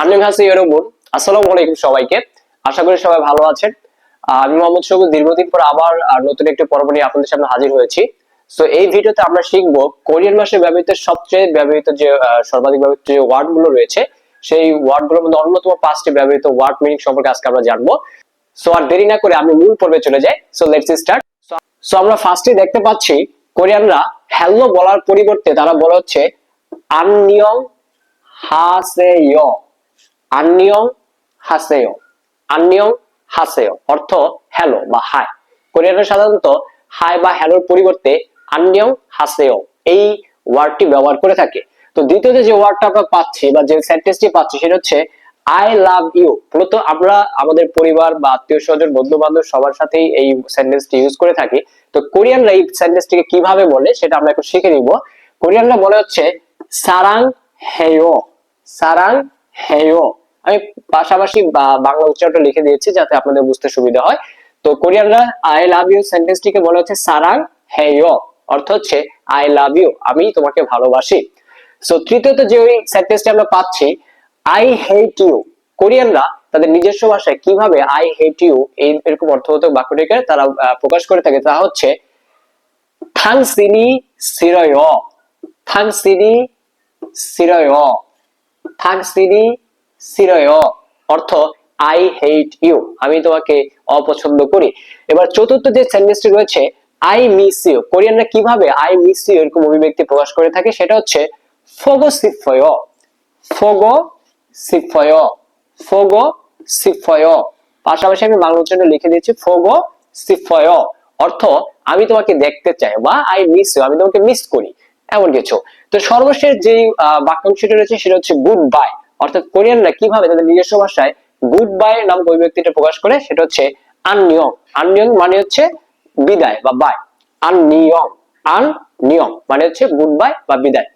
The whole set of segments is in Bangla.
আন্নিহাসি ইরবুন আসসালামু আলাইকুম সবাইকে। আশা করি সবাই ভালো আছেন। আমি মোহাম্মদ সবুজ দীর্ঘদিন পর আবার নতুন একটি পর্ব নিয়ে আপনাদের সামনে হাজির হয়েছি। সো এই ভিডিওতে আমরা শিখব কোরিয়ান ভাষায় ব্যবহৃত সবচেয়ে ব্যবহৃত যে সর্বাধিক ব্যবহৃত যে ওয়ার্ডগুলো রয়েছে, সেই ওয়ার্ডগুলোর মধ্যে অন্যতম পাঁচটি ব্যবহৃত ওয়ার্ড মিনিং সম্পর্কে আজকে আমরা জানব। সো আর দেরি না করে আমি মূল পর্বে চলে যাই। সো লেটস স্টার্ট সো আমরা ফার্স্টে দেখতে পাচ্ছি কোরিয়ানরা হ্যালো বলার পরিবর্তে তারা বলা হচ্ছে আননিয়ং হাসেয়। আন্নিয়ং হাসেয়। আন্নিয়ং হাসেয়, অর্থ হ্যালো বা হাই কোরিয়ানরা সাধারণত হাই বা হ্যালোর পরিবর্তে আন্নিয়ং হাসেয় এই ওয়ার্ডটি ব্যবহার করে থাকে। তো দ্বিতীয়ত যে ওয়ার্ডটা আমরা পাচ্ছি বা যে সেন্টেন্সটি পাচ্ছি সেটা হচ্ছে আই লাভ ইউ মূলত আমরা আমাদের পরিবার বা আত্মীয় স্বজন বন্ধু বান্ধব সবার সাথেই এই সেন্টেন্সটি ইউজ করে থাকি। তো কোরিয়ানরা এই সেন্টেন্সটিকে কীভাবে বলে সেটা আমরা একটু শিখে নিব। কোরিয়ানরা বলে হচ্ছে সারাং হেয় সারাং হেয়। আমি পাশাপাশি বাংলা উচ্চারণটা লিখে দিয়েছি যাতে আপনাদের বুঝতে সুবিধা হয়। তো কোরিয়ানরা আই লাভ ইউ সেন্টেন্সটিকে বলা হচ্ছে, সারাং হেয় অর্থ হচ্ছে আই লাভ ইউ আমি তোমাকে ভালোবাসি। সো তৃতীয়ত যে ওই সেন্টেন্সটি আমরা পাচ্ছি আই হেট ইউ কোরিয়ানরা তাদের নিজস্ব ভাষায় কীভাবে আই হেট ইউ এই এরকম অর্থবোধক বাক্যটিকে তারা প্রকাশ করে থাকে, তা হচ্ছে থাংসিনি সিরয় থাংসিনি সিরয় থাংসিনি সিরয়, অর্থ আই হেট ইউ আমি তোমাকে অপছন্দ করি। এবার চতুর্থ যে সেন্টেন্সটি রয়েছে আই মিস ইউ কোরিয়ানরা কীভাবে আই মিস ইউ এরকম অভিব্যক্তি প্রকাশ করে থাকে, সেটা হচ্ছে ফোগো সিফয় ফোগো সিফয় ফোগো সিফয় পাশাপাশি আমি বাংলা উচ্চারণে লিখে দিয়েছি ফোগো সিফয় অর্থ, আমি তোমাকে দেখতে চাই বা আই মিস ইউ আমি তোমাকে মিস করি এমন কিছু। তো সর্বশেষ যে বাক্যাংশটি রয়েছে, সেটা হচ্ছে গুড বাই অর্থাৎ কোরিয়ানরা কীভাবে তাদের নিজস্ব ভাষায় গুড বাই নাম অভিব্যক্তিটা প্রকাশ করে, সেটা হচ্ছে আননিয়ং আননিয়ং মানে হচ্ছে বিদায় বা বাই আননিয়ং আননিয়ং মানে হচ্ছে গুড বাই বা বিদায়।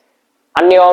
আননিয়ং